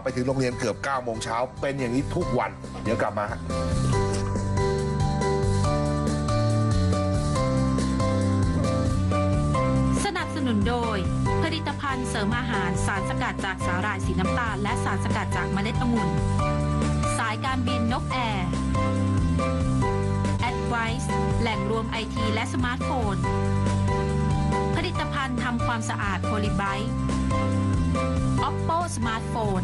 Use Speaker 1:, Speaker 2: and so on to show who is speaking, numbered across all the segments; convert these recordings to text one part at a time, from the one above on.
Speaker 1: เอาไปถึงโรงเรียนเกือบ9โมงเช้าเป็นอย่างนี้ทุกวัน เดี๋ยวกลับมาฮะ
Speaker 2: สนับสนุนโดย ผลิตภัณฑ์เสริมอาหารสารสกัดจากสาหร่ายสีน้ำตาล และสารสกัดจากเมล็ดองุ่น สายการบินนกแอร์ Advice แหล่งรวมไอทีและสมาร์ทโฟน ผลิตภัณฑ์ทำความสะอาดโพลิไบต์ Oppo สมาร์ทโฟน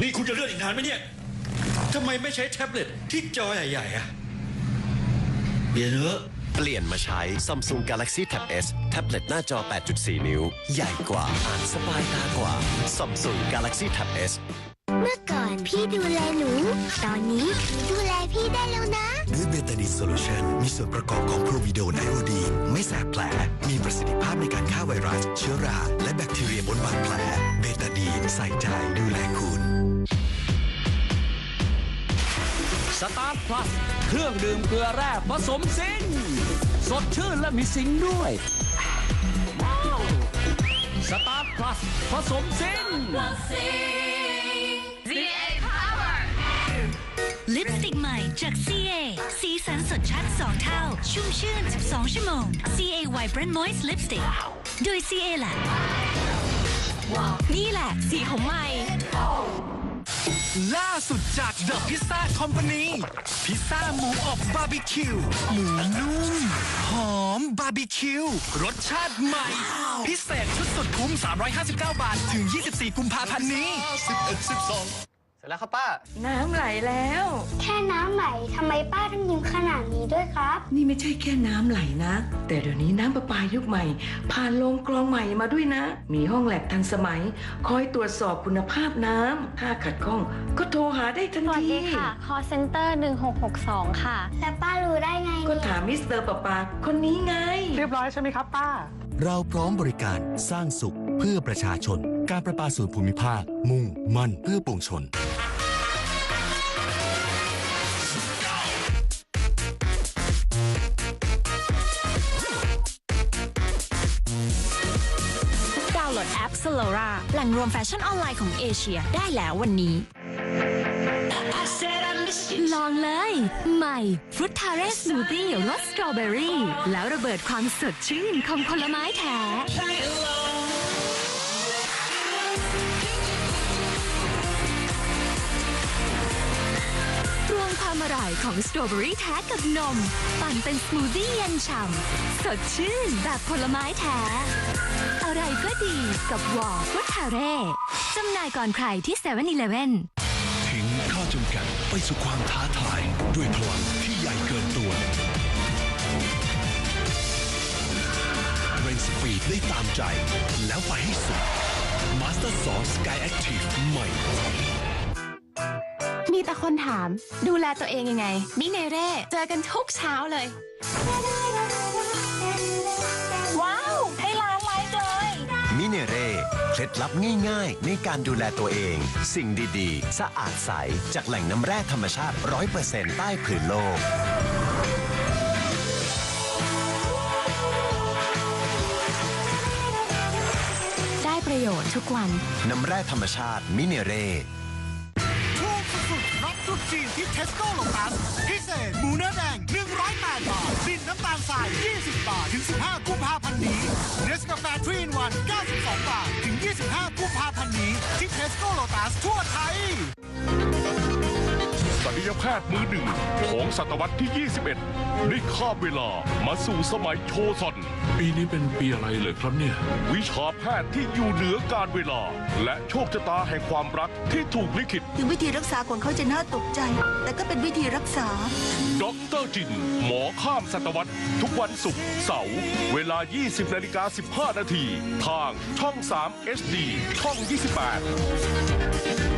Speaker 3: นี่คุณจะเลื่อนอีกนานไหมเนี่ย ทำไมไม่ใช้แท็บเล็ตที่จอใหญ่ๆอะเปลี่ยนเถอะ
Speaker 4: เปลี่ยนมาใช้ Samsung Galaxy Tab S แท็บเล็ตหน้าจอ 8.4 นิ้ว ใหญ่กว่าอ่านสบายตากว่า Samsung Galaxy Tab S
Speaker 5: เมื่อก่อนพี่ดูแลหนู ตอนนี้ดูแลพี่ได้แล้วนะ
Speaker 6: ด้วยเบตาดินโซลูชันมีส่วนประกอบของโปรวิโดไนโอดีนไม่แสบแผล มีประสิทธิภาพในการฆ่าไวรัส เชื้อรา และแบคทีเรียบนบาดแผล เบตาดีนใส่ใจดูแลคุณ
Speaker 7: สตาร์ทพลัสเครื่องดื่มเกลือแร่ผสมซิงค์สดชื่นและมีซิงค์ด้วยสตาร์ทพลัสผสมซิงค์
Speaker 8: ลิปสติกใหม่จาก CA สีสันสดชัด 2 เท่า ชุ่มชื่น 12 ชั่วโมง CA Vibrant Moist Lipstick โดย CA แหละนี่แหละ สีของใหม่
Speaker 6: ล่าสุดจาก The Pizza Company พิซซ่าหมูอบบาร์บีคิว หมูนุ่ม หอมบาร์บีคิว รสชาติใหม่ พิเศษชุดสุดคุ้ม 359 บาท ถึง 24 กุมภาพันธ์นี้
Speaker 9: เส ร็จแล้วครับป้า
Speaker 10: น้ำไหลแล้ว
Speaker 5: แค่น้ำไหลทำไมป้าต้องยิ้มขนาดนี้ด้วยครับ
Speaker 10: นี่ไม่ใช่แค่น้ำไหลนะ แต่เดี๋ยวนี้น้ำประปายุคใหม่ ผ่านโรงกรองใหม่มาด้วยนะ มีห้องแลบทันสมัย คอยตรวจสอบคุณภาพน้ำถ้าขัดข้อง ก็โทรหาได้ทัน
Speaker 11: สวัส
Speaker 10: ที
Speaker 11: ดีค่ะ call center 1662 ค่ะ
Speaker 5: แล้วป้ารู้ได้ไง
Speaker 10: ก็
Speaker 5: เนี่ย
Speaker 10: ถามมิสเตอร์ประปาคนนี้ไง
Speaker 9: เรียบร้อยใช่ไหมครับป้า
Speaker 6: เราพร้อมบริการสร้างสุขเพื่อประชาชน การประปาส่วนภูมิภาค มุ่งมั่นเพื่อปวงชนา
Speaker 8: วน์โหลดแอป s o l o r a แหล่งรวมแฟชั่นออนไลน์ของเอเชียได้แล้ววันนี้ลองเลย ใหม่ฟรุตทาเรสส o ูตี้รสสตรอเบอรี่ แล้วระเบิดความสดชื่นของผลไม้แท้ ความอร่อยของสตรอเบอรี่แท้กับนม ปั่นเป็นสมูทตี้เย็นฉ่ำสดชื่นแบบผลไม้แท้ อะไรก็ดีกับวอลฟุตทาเร่จำหน่ายก่อนใครที่7 e เ e ่ e อ
Speaker 6: ทิ้งข้อจำกัดไปสู่ความท้าทาย ด้วยพลังที่ใหญ่เกินตัวเร่งสปีดได้ตามใจ แล้วไปให้สุด Master Source Sky Active ใหม่
Speaker 11: มีแต่คนถาม ดูแลตัวเองยังไงมิเนเร่เจอกันทุกเช้าเลย ว้าว ให้ล้างไว้เลย
Speaker 4: มิเนเร่เคล็ดลับง่ายๆ ในการดูแลตัวเอง สิ่งดีๆ สะอาดใส จากแหล่งน้ำแร่ธรรมชาติ 100%ใต้ผืนโลก
Speaker 11: ได้ประโยชน์ทุกวัน
Speaker 4: น้ำแร่ธรรมชาติมิเนเร่
Speaker 6: จีนที่เทสโก้โลตัสพิเศษหมูเนื้อแดง 108 บาทบินน้ำตาลทราย 20 บาท ถึง 15 กุมภาพันธ์นี้เนสกาแฟทรีนวัน 92 บาท ถึง 25 กุมภาพันธ์นี้ ที่เทสโก้โลตัสทั่วไทย
Speaker 12: ยแพทย์มือหนึ่งของศตวรรษที่ 21 ได้ข้ามเวลามาสู่สมัยโชซอน ปีนี้เป็นปีอะไรเลยครับเนี่ย วิชาแพทย์ที่อยู่เหนือการเวลา และโชคชะตาแห่งความรักที่ถูกลิขิต
Speaker 10: ถึงวิธีรักษาของเขาจะน่าตกใจ แต่ก็เป็นวิธีรักษา
Speaker 12: ด็อกเตอร์จิน หมอข้ามศตวรรษ ทุกวันศุกร์เสาร์เวลา 20นาฬิกา15 นาที ทางช่อง 3 HD ช่อง 28